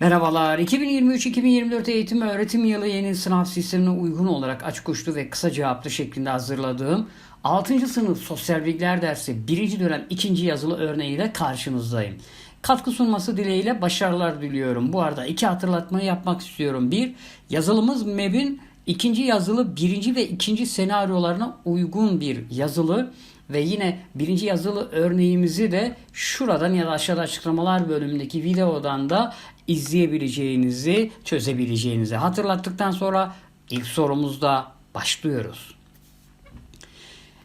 Merhabalar. 2023-2024 eğitim öğretim yılı yeni sınav sistemine uygun olarak açık uçlu ve kısa cevaplı şeklinde hazırladığım 6. sınıf sosyal bilgiler dersi 1. dönem 2. yazılı örneğiyle karşınızdayım. Katkı sunması dileğiyle başarılar diliyorum. Bu arada iki hatırlatmayı yapmak istiyorum. Bir, yazılımız MEB'in ikinci yazılı birinci ve ikinci senaryolarına uygun bir yazılı ve yine birinci yazılı örneğimizi de şuradan ya da aşağıda açıklamalar bölümündeki videodan da izleyebileceğinizi, çözebileceğinizi hatırlattıktan sonra ilk sorumuzda başlıyoruz.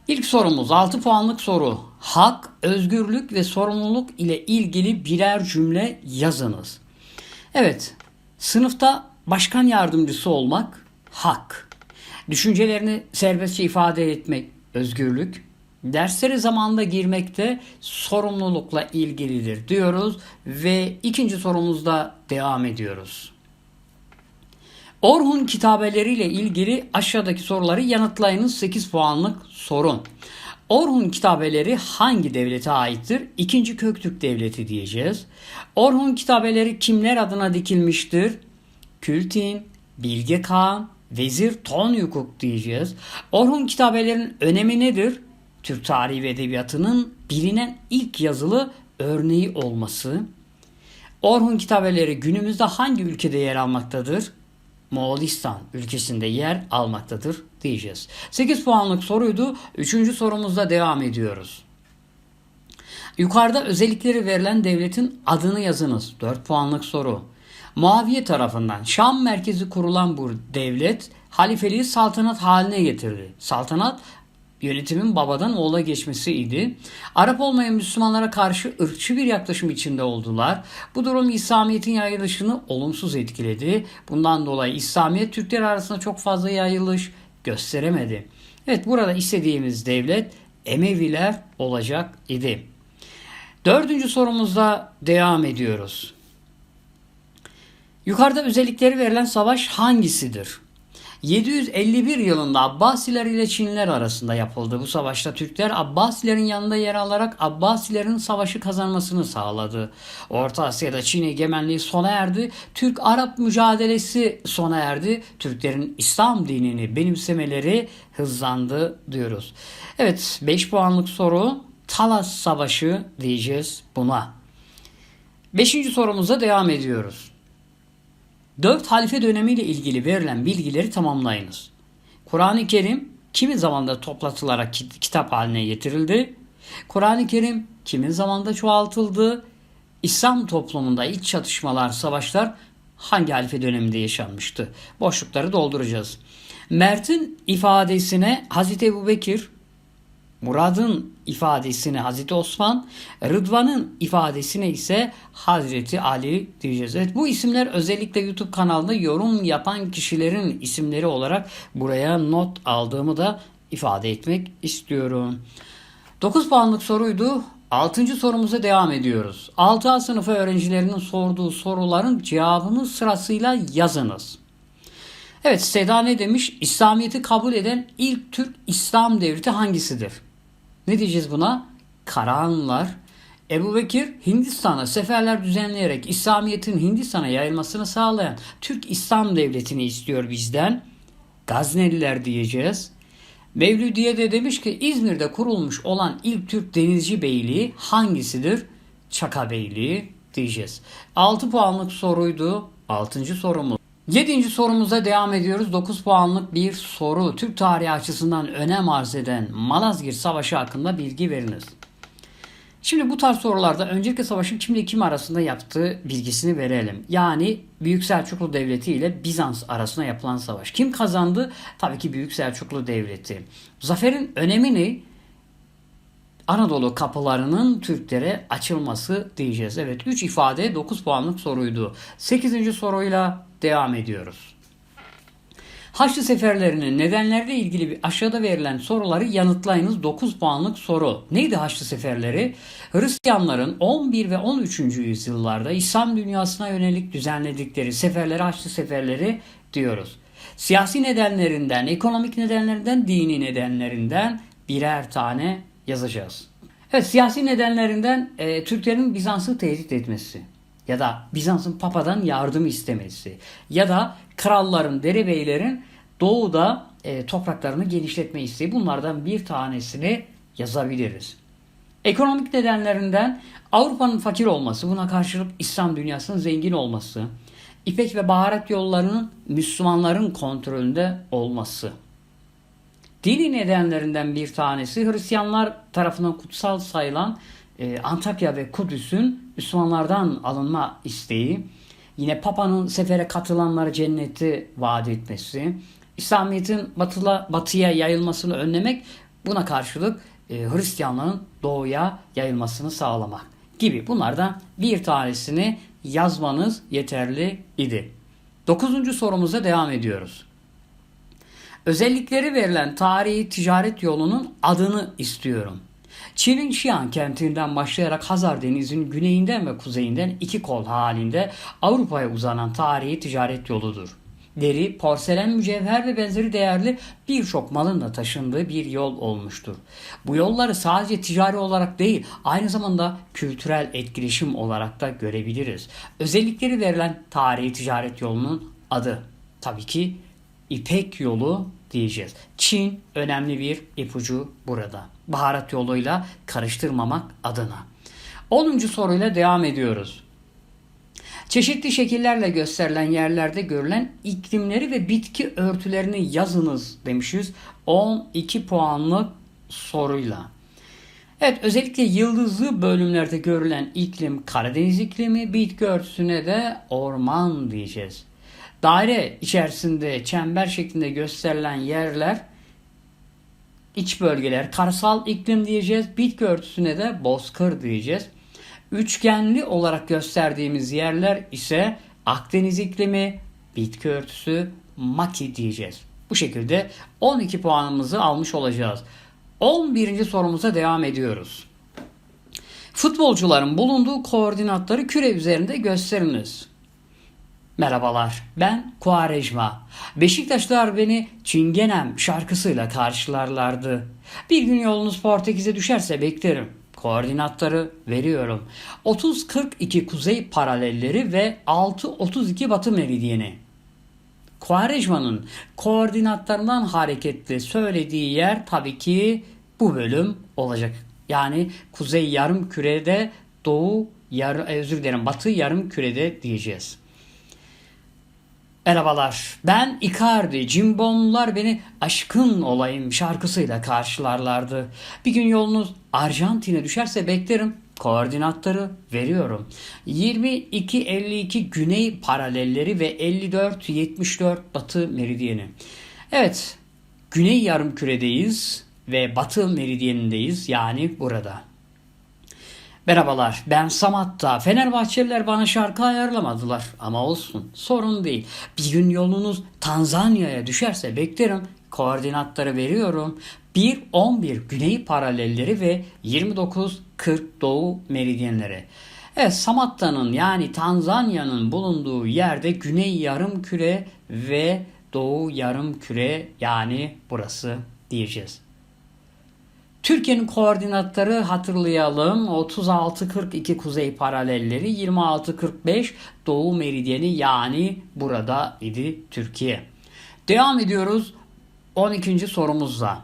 İlk sorumuz 6 puanlık soru. Hak, özgürlük ve sorumluluk ile ilgili birer cümle yazınız. Evet, sınıfta başkan yardımcısı olmak hak. Düşüncelerini serbestçe ifade etmek özgürlük. Derslere zamanında girmekte sorumlulukla ilgilidir diyoruz ve ikinci sorumuzda devam ediyoruz. Orhun kitabeleriyle ilgili aşağıdaki soruları yanıtlayınız 8 puanlık sorun. Orhun kitabeleri hangi devlete aittir? İkinci Köktürk Devleti diyeceğiz. Orhun kitabeleri kimler adına dikilmiştir? Kültin, Bilge Kağan, Vezir Tonyukuk diyeceğiz. Orhun kitabelerinin önemi nedir? Türk tarihi ve edebiyatının bilinen ilk yazılı örneği olması. Orhun kitabeleri günümüzde hangi ülkede yer almaktadır? Moğolistan ülkesinde yer almaktadır diyeceğiz. 8 puanlık soruydu. Üçüncü sorumuzda devam ediyoruz. Yukarıda özellikleri verilen devletin adını yazınız. 4 puanlık soru. Muaviye tarafından Şam merkezi kurulan bu devlet halifeliği saltanat haline getirdi. Saltanat yönetimin babadan oğula geçmesiydi. Arap olmayan Müslümanlara karşı ırkçı bir yaklaşım içinde oldular. Bu durum İslamiyet'in yayılışını olumsuz etkiledi. Bundan dolayı İslamiyet Türkler arasında çok fazla yayılış gösteremedi. Evet burada istediğimiz devlet Emeviler olacak idi. Dördüncü sorumuzda devam ediyoruz. Yukarıda özellikleri verilen savaş hangisidir? 751 yılında Abbasiler ile Çinliler arasında yapıldı. Bu savaşta Türkler Abbasilerin yanında yer alarak Abbasilerin savaşı kazanmasını sağladı. Orta Asya'da Çin egemenliği sona erdi. Türk-Arap mücadelesi sona erdi. Türklerin İslam dinini benimsemeleri hızlandı diyoruz. Evet 5 puanlık soru Talas Savaşı diyeceğiz buna. Beşinci sorumuza devam ediyoruz. Dört halife dönemiyle ilgili verilen bilgileri tamamlayınız. Kur'an-ı Kerim kimin zamanda toplatılarak kitap haline getirildi? Kur'an-ı Kerim kimin zamanda çoğaltıldı? İslam toplumunda iç çatışmalar, savaşlar hangi halife döneminde yaşanmıştı? Boşlukları dolduracağız. Mert'in ifadesine Hazreti Ebu Bekir, Murad'ın ifadesine Hazreti Osman, Rıdvan'ın ifadesine ise Hazreti Ali diyeceğiz. Evet bu isimler özellikle YouTube kanalında yorum yapan kişilerin isimleri olarak buraya not aldığımı da ifade etmek istiyorum. 9 puanlık soruydu. 6. sorumuza devam ediyoruz. 6A sınıfı öğrencilerinin sorduğu soruların cevabını sırasıyla yazınız. Evet Seda ne demiş? İslamiyet'i kabul eden ilk Türk İslam devleti hangisidir? Ne diyeceğiz buna? Karahanlılar. Ebu Bekir Hindistan'a seferler düzenleyerek İslamiyet'in Hindistan'a yayılmasını sağlayan Türk İslam Devleti'ni istiyor bizden. Gazneliler diyeceğiz. Mevlüdiye de demiş ki İzmir'de kurulmuş olan ilk Türk denizci beyliği hangisidir? Çaka Beyliği diyeceğiz. 6 puanlık soruydu. 6. sorumuz. 7. sorumuza devam ediyoruz. 9 puanlık bir soru. Türk tarihi açısından önem arz eden Malazgirt Savaşı hakkında bilgi veriniz. Şimdi bu tarz sorularda öncelikle savaşın kimle kim arasında yaptığı bilgisini verelim. Yani Büyük Selçuklu Devleti ile Bizans arasında yapılan savaş. Kim kazandı? Tabii ki Büyük Selçuklu Devleti. Zaferin önemi ne? Anadolu kapılarının Türklere açılması diyeceğiz. Evet 3 ifade 9 puanlık soruydu. 8. soruyla devam ediyoruz. Haçlı seferlerinin nedenlerle ilgili bir aşağıda verilen soruları yanıtlayınız 9 puanlık soru. Neydi Haçlı seferleri? Hristiyanların 11 ve 13. yüzyıllarda İslam dünyasına yönelik düzenledikleri seferleri Haçlı seferleri diyoruz. Siyasi nedenlerinden, ekonomik nedenlerinden, dini nedenlerinden birer tane yazacağız. Evet siyasi nedenlerinden e, Türklerin Bizans'ı tehdit etmesi. ya da Bizans'ın papadan yardım istemesi ya da kralların, derebeylerin doğuda e, topraklarını genişletme isteği bunlardan bir tanesini yazabiliriz. Ekonomik nedenlerinden Avrupa'nın fakir olması, buna karşılık İslam dünyasının zengin olması, İpek ve baharat yollarının Müslümanların kontrolünde olması. Dini nedenlerinden bir tanesi Hristiyanlar tarafından kutsal sayılan e, Antakya ve Kudüs'ün Müslümanlardan alınma isteği. Yine Papa'nın sefere katılanlara cenneti vaat etmesi. İslamiyet'in batıla, batıya yayılmasını önlemek buna karşılık e, Hristiyanlığın doğuya yayılmasını sağlamak gibi. Bunlardan bir tanesini yazmanız yeterli idi. Dokuzuncu sorumuza devam ediyoruz. Özellikleri verilen tarihi ticaret yolunun adını istiyorum. Çin'in Xi'an kentinden başlayarak Hazar Denizi'nin güneyinden ve kuzeyinden iki kol halinde Avrupa'ya uzanan tarihi ticaret yoludur. Deri, porselen, mücevher ve benzeri değerli birçok malın da taşındığı bir yol olmuştur. Bu yolları sadece ticari olarak değil, aynı zamanda kültürel etkileşim olarak da görebiliriz. Özellikleri verilen tarihi ticaret yolunun adı tabii ki İpek yolu diyeceğiz. Çin önemli bir ipucu burada. Baharat yoluyla karıştırmamak adına. 10. soruyla devam ediyoruz. Çeşitli şekillerle gösterilen yerlerde görülen iklimleri ve bitki örtülerini yazınız demişiz. 12 puanlık soruyla. Evet özellikle yıldızlı bölümlerde görülen iklim Karadeniz iklimi, bitki örtüsüne de orman diyeceğiz. Daire içerisinde çember şeklinde gösterilen yerler iç bölgeler karasal iklim diyeceğiz. Bitki örtüsüne de bozkır diyeceğiz. Üçgenli olarak gösterdiğimiz yerler ise Akdeniz iklimi, bitki örtüsü, maki diyeceğiz. Bu şekilde 12 puanımızı almış olacağız. 11. sorumuza devam ediyoruz. Futbolcuların bulunduğu koordinatları küre üzerinde gösteriniz. Merhabalar, ben Kuarejma. Beşiktaşlar beni Çingenem şarkısıyla karşılarlardı. Bir gün yolunuz Portekiz'e düşerse beklerim. Koordinatları veriyorum. 30-42 kuzey paralelleri ve 6-32 batı meridyeni. Kuarejma'nın koordinatlarından hareketle söylediği yer tabii ki bu bölüm olacak. Yani kuzey yarım kürede doğu yarı, özür dilerim batı yarım kürede diyeceğiz. Merhabalar, ben Icardi, Cimbomlular beni aşkın olayım şarkısıyla karşılarlardı. Bir gün yolunuz Arjantin'e düşerse beklerim. Koordinatları veriyorum. 22-52 güney paralelleri ve 54-74 batı meridyeni. Evet, güney yarım küredeyiz ve batı meridyenindeyiz yani burada. Merhabalar ben Samat'ta. Fenerbahçeliler bana şarkı ayarlamadılar. Ama olsun sorun değil. Bir gün yolunuz Tanzanya'ya düşerse beklerim. Koordinatları veriyorum. 1-11 güney paralelleri ve 29-40 doğu meridyenleri. Evet Samatta'nın yani Tanzanya'nın bulunduğu yerde güney yarım küre ve doğu yarım küre yani burası diyeceğiz. Türkiye'nin koordinatları hatırlayalım. 36-42 kuzey paralelleri, 26-45 doğu meridyeni yani burada idi Türkiye. Devam ediyoruz 12. sorumuzla.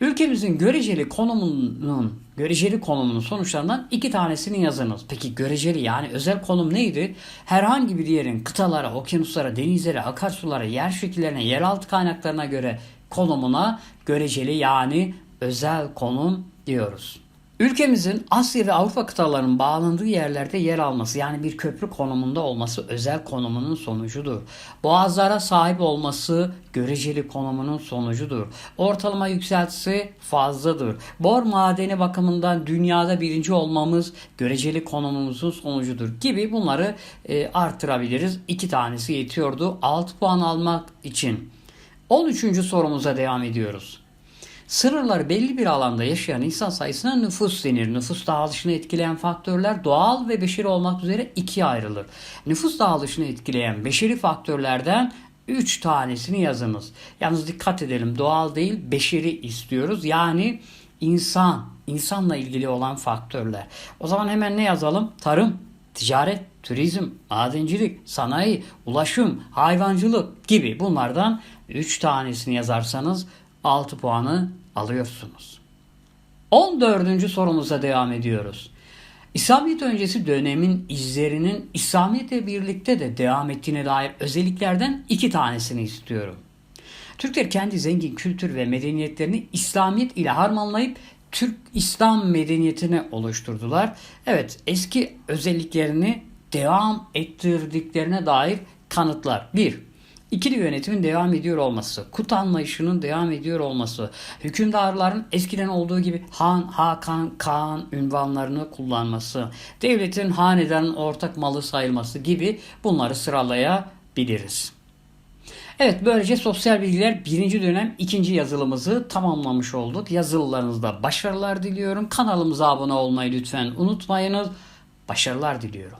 Ülkemizin göreceli konumunun göreceli konumunun sonuçlarından iki tanesini yazınız. Peki göreceli yani özel konum neydi? Herhangi bir yerin kıtalara, okyanuslara, denizlere, akarsulara, yer şekillerine, yeraltı kaynaklarına göre konumuna göreceli yani özel konum diyoruz. Ülkemizin Asya ve Avrupa kıtalarının bağlandığı yerlerde yer alması yani bir köprü konumunda olması özel konumunun sonucudur. Boğazlara sahip olması göreceli konumunun sonucudur. Ortalama yükseltisi fazladır. Bor madeni bakımından dünyada birinci olmamız göreceli konumumuzun sonucudur gibi bunları e, artırabiliriz. İki tanesi yetiyordu 6 puan almak için. 13. sorumuza devam ediyoruz. Sınırları belli bir alanda yaşayan insan sayısına nüfus denir. Nüfus dağılışını etkileyen faktörler doğal ve beşeri olmak üzere ikiye ayrılır. Nüfus dağılışını etkileyen beşeri faktörlerden 3 tanesini yazınız. Yalnız dikkat edelim doğal değil beşeri istiyoruz. Yani insan, insanla ilgili olan faktörler. O zaman hemen ne yazalım? Tarım, ticaret, turizm, madencilik, sanayi, ulaşım, hayvancılık gibi bunlardan 3 tanesini yazarsanız 6 puanı alıyorsunuz. 14. sorumuza devam ediyoruz. İslamiyet öncesi dönemin izlerinin İslamiyetle birlikte de devam ettiğine dair özelliklerden iki tanesini istiyorum. Türkler kendi zengin kültür ve medeniyetlerini İslamiyet ile harmanlayıp Türk İslam medeniyetini oluşturdular. Evet eski özelliklerini devam ettirdiklerine dair kanıtlar. 1. İkili yönetimin devam ediyor olması, kut anlayışının devam ediyor olması, hükümdarların eskiden olduğu gibi Han, Hakan, Kaan ünvanlarını kullanması, devletin hanedanın ortak malı sayılması gibi bunları sıralayabiliriz. Evet böylece sosyal bilgiler birinci dönem ikinci yazılımızı tamamlamış olduk. Yazılılarınızda başarılar diliyorum. Kanalımıza abone olmayı lütfen unutmayınız. Başarılar diliyorum.